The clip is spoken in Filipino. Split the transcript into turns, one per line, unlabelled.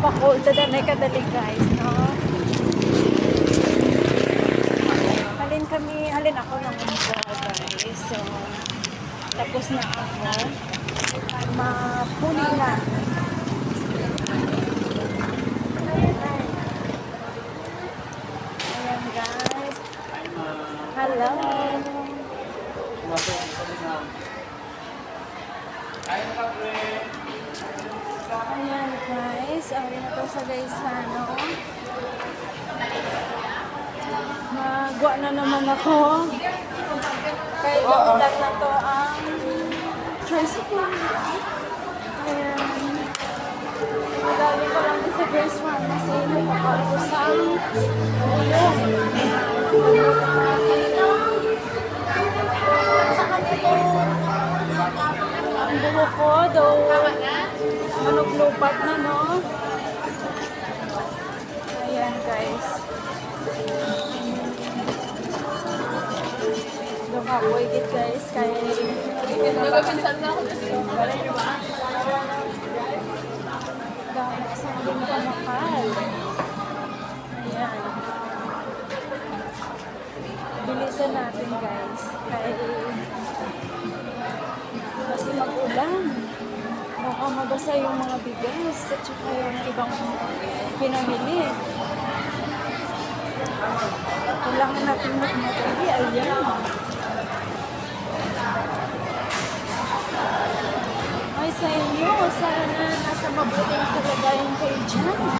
Napaka-cold na na kadali guys, no? Halin kami, halin ako ng mundo guys. So, tapos na ako. Mapuli na. Ayan guys. Hello. Ayan guys, awin na to sa guys ano. Magwa na naman ako. Kaya iulat na to ang tricycle. Ayan. Madali ko lang sa Grace Pharmacy. Nakapalo sa Buhok ko, though. Manuglupat na, no? Ayan, guys. Lumakoy git, guys. Kaya...
Nagpinsan na ako kasi.
Dahil sa aking pamakal. Ayan. Bilisan natin, guys. Kaya... Baka mabasa yung mga bigas at saka yung ibang pinamili. Kailangan natin magmatali. Ayan. Ay, sa inyo. Sana nasa mabuting kalagayan kayo dyan.